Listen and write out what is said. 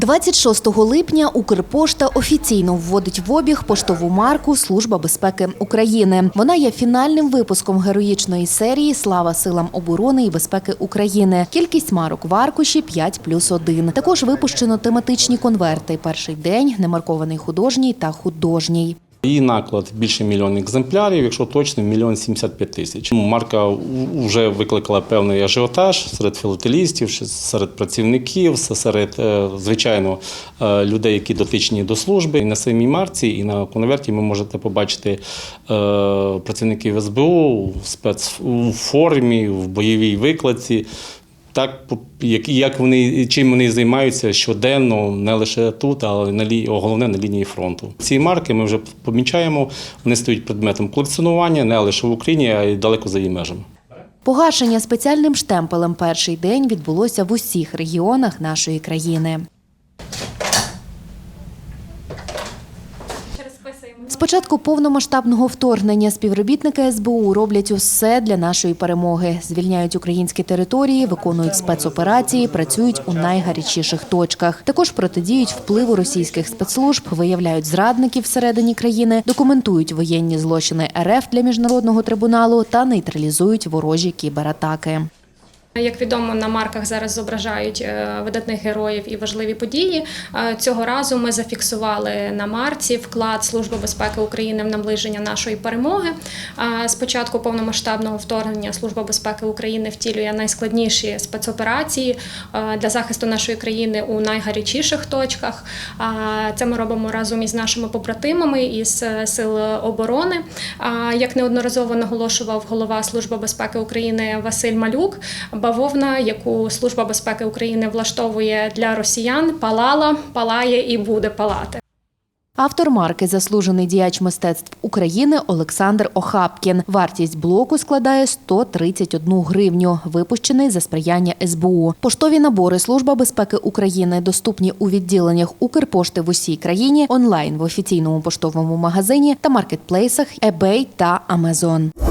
26 липня Укрпошта офіційно вводить в обіг поштову марку Служба безпеки України. Вона є фінальним випуском героїчної серії Слава силам оборони і безпеки України. Кількість марок в аркуші 5 плюс 1. Також випущено тематичні конверти. Перший день немаркований художній та художній. Її наклад більше мільйона екземплярів, якщо точно, мільйон 75 тисяч. Марка вже викликала певний ажіотаж серед філателістів, серед працівників, серед, е, звичайно, е, людей, які дотичні до служби. І на самій марці, і на конверті ви можете побачити е, працівників СБУ в спец у формі, в бойовій викладці. Так, як, як вони чим вони займаються щоденно, не лише тут, але на лі, головне на лінії фронту. Ці марки ми вже помічаємо. Вони стають предметом колекціонування не лише в Україні, а й далеко за її межами. Погашення спеціальним штемпелем перший день відбулося в усіх регіонах нашої країни. З початку повномасштабного вторгнення співробітники СБУ роблять усе для нашої перемоги. Звільняють українські території, виконують спецоперації, працюють у найгарячіших точках. Також протидіють впливу російських спецслужб, виявляють зрадників всередині країни, документують воєнні злочини РФ для міжнародного трибуналу та нейтралізують ворожі кібератаки. Як відомо, на марках зараз зображають е, видатних героїв і важливі події. Е, Цього разу ми зафіксували на марці вклад Служби безпеки України в наближення нашої перемоги. З початку повномасштабного вторгнення Служба безпеки України втілює найскладніші спецоперації е, для захисту нашої країни у найгарячіших точках. Це ми робимо разом із нашими побратимами із сил оборони. Як неодноразово наголошував голова Служби безпеки України Василь Малюк, бавовна, яку Служба безпеки України влаштовує для росіян, палала, палає і буде палати. Автор марки заслужений діяч мистецтв України Олександр Охапкін. Вартість блоку складає 131 гривню, випущений за сприяння СБУ. Поштові набори Служба безпеки України доступні у відділеннях Укрпошти в усій країні, онлайн в офіційному поштовому магазині та маркетплейсах eBay та Amazon.